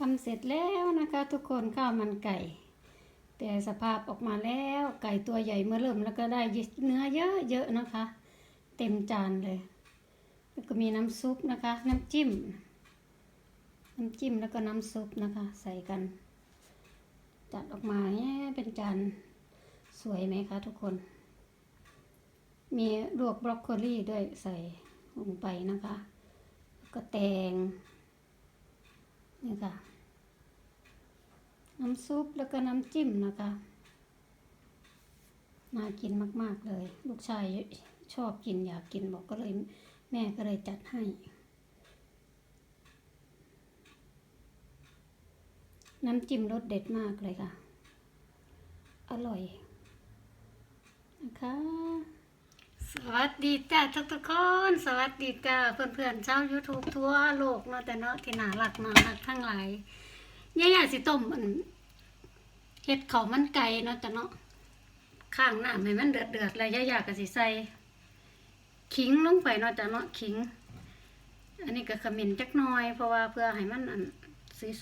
ทำเสร็จแล้วนะคะทุกคนข้าวมันไก่ แต่สภาพออกมาแล้วไก่ตัวใหญ่เมื่อเริ่มแล้วก็ได้เนื้อเยอะๆนะคะ เต็มจานเลย แล้วก็มีน้ำซุปนะคะ น้ำจิ้ม น้ำจิ้มแล้วก็น้ำซุปนะคะ ใส่กัน จัดออกมาเนี่เป็นจานสวยไหมคะทุกคน มีลวกบรอกโคลีด้วยใส่ลงไปนะคะ ก็แตง นี่ค่ะ น้ำซุปแล้วก็น้ำจิ้มนะคะ น่ากินมาก ๆ เลย ลูกชายชอบกินอยากกินบอกก็เลย แม่ก็เลยจัดให้ น้ำจิ้มรสเด็ดมากเลยค่ะ อร่อยนะคะ วัสดีจ้าทุกทุกคน สวัสดีจ้าเพื่อนๆชาว YouTube ทั่วโลกเนาะแต่เนาะที่หน่ารักน่ารักทั้งหลายย่าๆสิต้มอันเฮ็ดข้ามันไก่เนาะจ้ะเนาะข้างหน้ำให้มันเดือดเดือดๆแล้วย่าๆก็สิใส่ขิงลงไปเนาะจ้ะเนาะขิง อันนี้ก็ขมิ้นจักน่อย เพราะว่าเพื่อให้มันอัน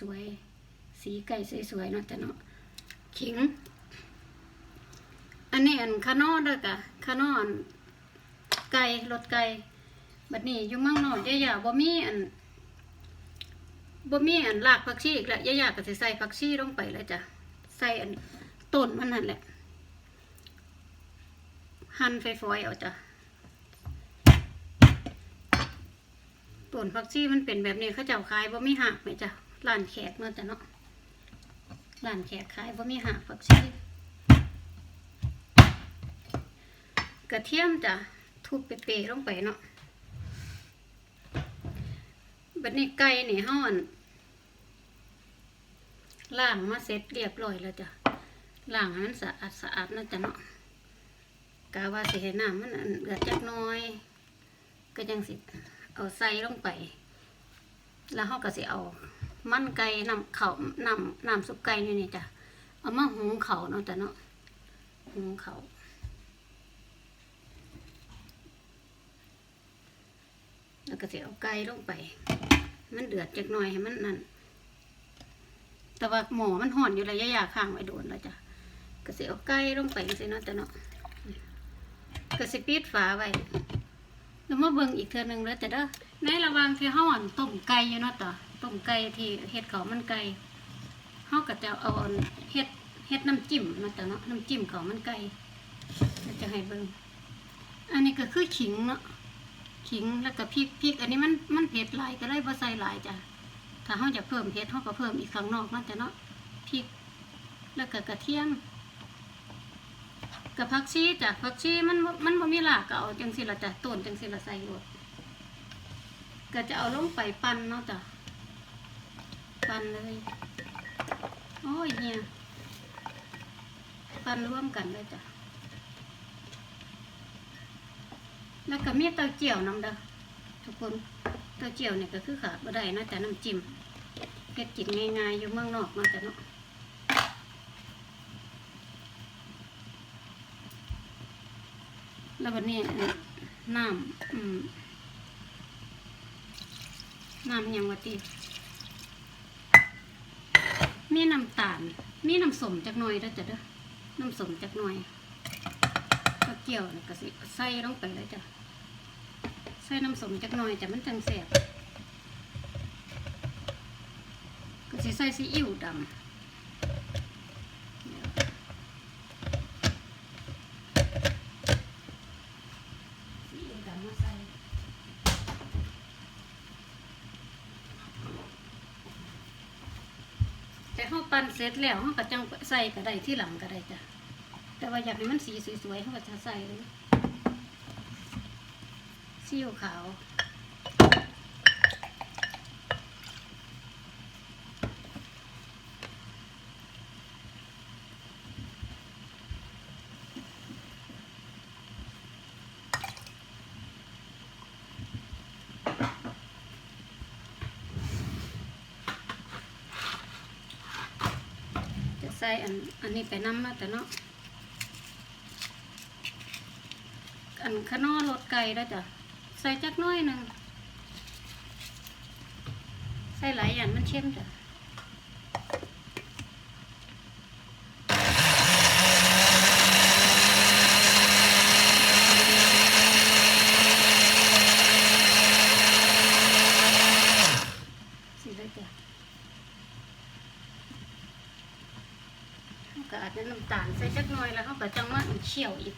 สวยๆสีไก่สวยๆเนาะจ้ะเนาะขิง อันนี้อันคานอเด้อกะคานอน ไก่รสไก่บัดนี้อยู่มืองนอกย่าๆบ่มีอันบ่มีอันรากผักชีอีกแล้วย่าๆก็สิใส่ผักชีลงไปแล้วจ้ะใส่อันต้นมันนั่นแหละ หั่นฝอยๆเอาจ้ะต้นผักชีมันเป็นแบบนี้เขาเจ้าขายบ่มีหักไหมจ้ะร้านแขกเนาะจ้ะเนาะร้านแขกขายบ่มีหักผักชีกระเทียมจ้ะ ทุบเปๆลงไปเนาะบัดนี้ไก่นี่ห้อนล้างมาเสร็จเรียบร้อยแล้วจ้ะล้างให้มันสะอาดสะอาดนะจ้ะเนาะกาว่าสิให้น้ำมันเดือดจักน้อย ก็ยังสิเอาใส่ลงไป แล้วเขาก็สิเอา มันไก่นำเขานำนำซุปไก่นี่นี่จ้ะเอามาหุงเขาเนาะจ้ะเนาะหุงเขา แล้วก็จะเอาไก่ลงไป มันเดือดจักหน่อยให้มันนั่น แต่ว่าหมอมันห่อนอยู่ระยะยาข้างไว้โดนแล้วจ้ะก็สิเอาไก่ลงไปสิเนาะจ้ะเนาะก็สิปิดฝาไว้แล้วมาเบิ่งอีกเทื่อนึงแล้วจ้ะเด้อในระหว่างที่เฮาอั่นต้มไก่อยู่เนาะจ้ะต้มไก่ที่เฮ็ดเขามันไก่เฮาก็จะเอาเฮ็ดเฮ็ดน้ำจิ้มเนาะจ้ะเนาะน้ำจิ้มข้ามันไก่จะให้เบิ่งอันนี้ก็คือขิงเนาะ ขิงแล้วก็พริกพริก อันนี้มันมันเผ็ดหลายก็เลยบ่ใส่หลายจ้ะถ้าเฮาจะเพิ่มเผ็ดเฮาก็เพิ่มอีกข้างนอกเนจะเนาะพริก แล้วก็กระเทียมกับผักชีจ้ะผักชีมันมันบ่มีรากก็เอาจังซี่ละจ้ะต้นจังซี่ละใส่โลดก็จะเอาลงไปปั่นเนาะจ้ะปั่นเลยโอ้ยเนี่ยปั่นร่วมกันเลยจ้ะ แล้วก็มีเต้าเจี้ยวน้ำเด้อทุกคนเต้าเจี้ยวเนี่ยก็คือขาดบ่ได้นะแต่น้ำจิ้มเฮ็ดกินง่ายๆอยู่เมืองนอกเนาะจ้ะเนาะแล้ววันนี้น้ำน้ำยังวะติมีน้ำตาล มีน้ำส้มจักหน่อยเด้อจ้ะเด้อน้ำส้มจักหน่อยก็เกี่ยวนี่ก็สิใส่ลงไปเลยจ้ะ ใส่น้ำส้มจักหน่อยจ้ะมันจังแสบก็สิใส่ซีอิ๊วดำใส่แต่เฮาปั่นเสร็จแล้วเฮาก็จังใส่ก็ได้ที่หลังก็ได้จ้ะ แต่ว่าอยากให้มันสีสวยๆเขาก็จะใส่เลย ซีอิ๊วขาว จะใส่อันอันนี้ไปน้ำมาแต่เนาะอันขนอรสไก่แล้วจ้ะ ใส่จักน้อยหนึ่งใส่หลายอย่างมันเช่มจ้ะก็อาจจะน้ำตาลใส่จักน้อยแล้วเขาก็จังว่าเขียวอีก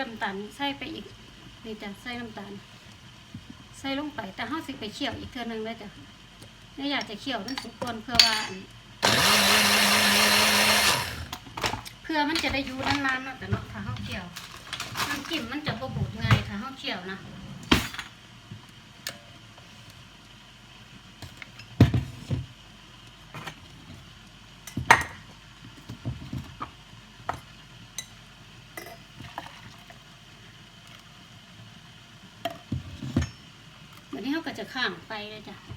น้ำตาลใส่ไปอีกนี่จ้ะใส่น้ำตาล ใส่ลงไปแต่ห้าสิไปเคี่ยวอีกเท่านึงแล้วจ้ะเนี่ยอยากจะเคี่ยวมันสุกก่อนเพื่อว่าเพื่อมันจะได้ยูนานๆนะแต่เนาะถ้าห้าเคี่ยวน้ำจิ้มมันจะบ่บูดง่ายถ้าห้าเคี่ยวนะ วันนี้เขาก็จะข้างไปเลยจ้ะ